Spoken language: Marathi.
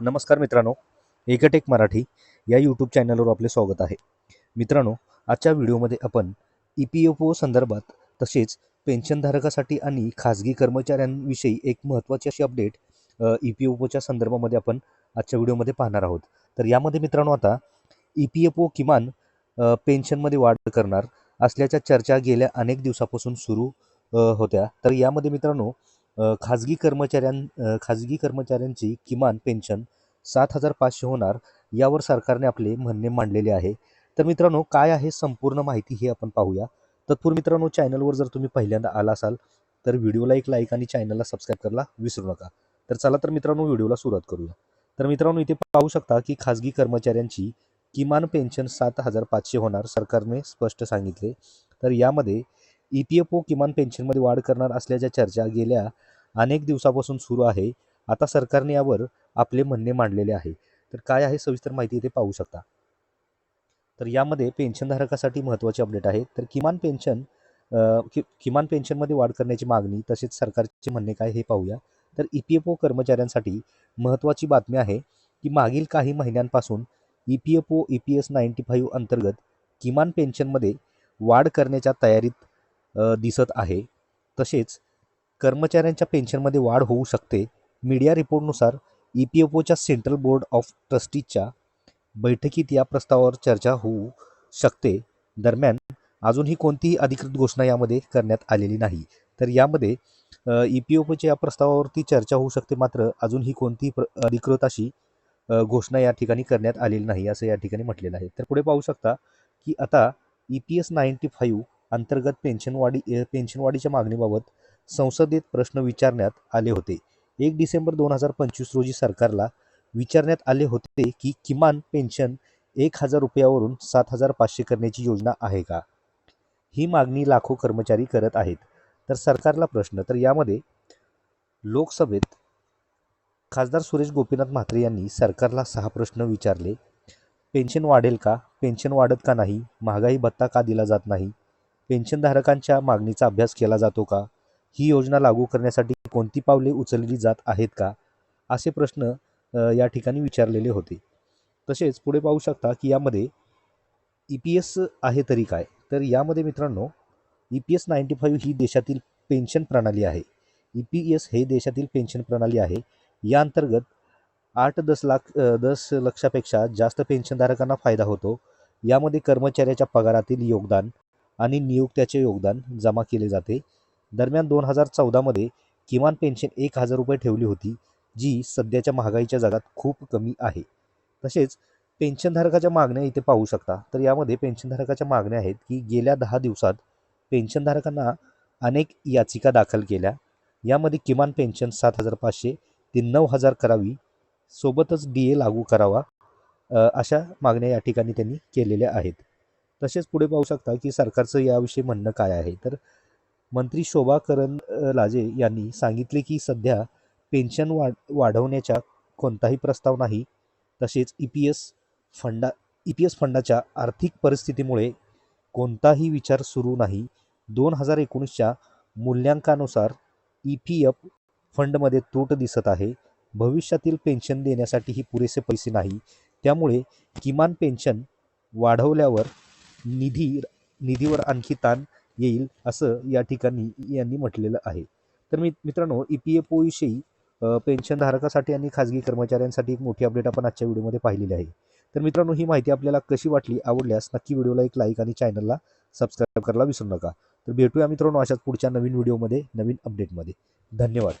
नमस्कार मित्रांनो एकटेक मराठी या यूट्यूब चॅनलवर आपले स्वागत आहे. मित्रांनो आजच्या व्हिडिओमध्ये आपण ई पी एफ ओ संदर्भात तसेच पेन्शनधारकासाठी आणि खाजगी कर्मचाऱ्यांविषयी एक महत्त्वाची अशी अपडेट ई पी एफ ओच्या संदर्भामध्ये आपण आजच्या व्हिडिओमध्ये पाहणार आहोत. तर यामध्ये मित्रांनो आता ई पी एफ ओ किमान पेन्शनमध्ये वाढ करणार असल्याच्या चर्चा गेल्या अनेक दिवसापासून सुरू होत्या. तर यामध्ये मित्रांनो खाजगी कर्मचाऱ्यां खाजगी कर्मचाऱ्यांची किमान पेन्शन सात हजार पाचशे होणार यावर सरकारने आपले म्हणणे मांडलेले आहे. तर मित्रांनो काय आहे संपूर्ण माहिती हे आपण पाहूया. तत्पूर्वी मित्रांनो चॅनलवर जर तुम्ही पहिल्यांदा आला असाल तर व्हिडिओला एक लाईक आणि चॅनलला सबस्क्राईब करायला विसरू नका. तर चला तर मित्रांनो व्हिडिओला सुरुवात करूया. तर मित्रांनो इथे पाहू शकता की खाजगी कर्मचाऱ्यांची किमान पेन्शन सात हजार पाचशे होणार सरकारने स्पष्ट सांगितले. तर यामध्ये ई पी एफ ओ किमान पेन्शनमध्ये वाढ करणार असल्याच्या चर्चा गेल्या अनेक दिवसापासून सुरू आहे. आता सरकारने यावर आपले म्हणणे मांडलेले आहे. तर काय आहे सविस्तर माहिती इथे पाहू शकता. तर यामध्ये पेन्शनधारकासाठी महत्त्वाचे अपडेट आहे तर किमान पेन्शन कि किमान पेन्शनमध्ये वाढ करण्याची मागणी तसेच सरकारचे म्हणणे काय हे पाहूया. तर ई पी एफ ओ कर्मचाऱ्यांसाठी महत्त्वाची बातमी आहे की मागील काही महिन्यांपासून E P F O E P S ninety five अंतर्गत किमान पेन्शनमध्ये वाढ करण्याच्या तयारीत दिसत आहे. तसेच कर्मचाऱ्यांच्या पेन्शनमध्ये वाढ होऊ शकते. मीडिया रिपोर्टनुसार ई पी एफ ओच्या सेंट्रल बोर्ड ऑफ ट्रस्टीजच्या बैठकीत या प्रस्तावावर चर्चा होऊ शकते. दरम्यान अजूनही कोणतीही अधिकृत घोषणा यामध्ये करण्यात आलेली नाही. तर यामध्ये ई पी एफ ओच्या या प्रस्तावावरती चर्चा होऊ शकते मात्र अजूनही कोणतीही प्र अधिकृत अशी घोषणा या ठिकाणी करण्यात आलेली नाही असं या ठिकाणी म्हटलेलं आहे. तर पुढे पाहू शकता की आता E P S ninety five अंतर्गत पेन्शनवाढी पेन्शनवाढीच्या मागणीबाबत संसदेत प्रश्न विचारण्यात आले होते. एक डिसेंबर दोन हजार पंचवीस रोजी सरकारला विचारण्यात आले होते की किमान पेन्शन एक हजार रुपयावरून सात हजार पाचशे करण्याची योजना आहे का? ही मागणी लाखो कर्मचारी करत आहेत. तर सरकारला प्रश्न तर यामध्ये लोकसभेत खासदार सुरेश गोपीनाथ म्हात्रे यांनी सरकारला सहा प्रश्न विचारले. पेन्शन वाढेल का? पेन्शन वाढत का नाही? महागाई भत्ता का दिला जात नाही? पेन्शनधारकांच्या मागणीचा अभ्यास केला जातो का? ही योजना लागू करण्यासाठी कोणती पावले उचलली जात आहेत का? असे प्रश्न या ठिकाणी विचारलेले होते. तसेच पुढे पाहू शकता की यामध्ये ई पी एस आहे तरी काय? तर यामध्ये मित्रांनो E P S ninety five ही देशातील पेन्शन प्रणाली आहे. ई पी एस हे देशातील पेन्शन प्रणाली आहे. या अंतर्गत आठ दस लाख दस लक्षापेक्षा जास्त पेन्शनधारकांना फायदा होतो. यामध्ये कर्मचाऱ्याच्या पगारातील योगदान आणि नियुक्त्याचे योगदान जमा केले जाते. दरम्यान दोन हजार चौदामध्ये किमान पेन्शन एक हजार रुपये ठेवली होती जी सध्याच्या महागाईच्या जगात खूप कमी आहे. तसेच पेन्शनधारकाच्या मागण्या इथे पाहू शकता. तर यामध्ये पेन्शनधारकाच्या मागण्या आहेत की गेल्या दहा दिवसात पेन्शनधारकांना अनेक याचिका दाखल केल्या. यामध्ये किमान पेन्शन सात हजार पाचशे ते नऊ हजार करावी सोबतच डी ए लागू करावा अशा मागण्या या ठिकाणी त्यांनी केलेल्या आहेत. तसेच पुढे पाहू शकता की सरकारचं याविषयी म्हणणं काय आहे. तर मंत्री शोभा करंदलाजे यांनी सांगितले की सध्या पेन्शन वाढ वाढवण्याचा कोणताही प्रस्ताव नाही. तसेच ई पी एस फंडा ई पी एस फंडाच्या आर्थिक परिस्थितीमुळे कोणताही विचार सुरू नाही. दोन हजार एकोणीसच्या मूल्यांकानुसार ई पी एफ फंडमध्ये तूट दिसत आहे. भविष्यातील पेन्शन देण्यासाठीही पुरेसे पैसे नाही. त्यामुळे किमान पेन्शन वाढवल्यावर निधी निधीवर आणखी ताण येईल असं या ठिकाणी यांनी म्हटलेलं आहे. तर मी मित्रांनो ई पी एफ ओविषयी पेन्शनधारकासाठी आणि खाजगी कर्मचाऱ्यांसाठी एक मोठी अपडेट आपण आजच्या व्हिडिओमध्ये पाहिलेली आहे. तर मित्रांनो ही माहिती आपल्याला कशी वाटली आवडल्यास नक्की व्हिडिओला एक लाईक आणि चॅनलला सबस्क्राईब करायला विसरू नका. तर भेटूया मित्रांनो अशाच पुढच्या नवीन व्हिडिओमध्ये नवीन अपडेटमध्ये धन्यवाद.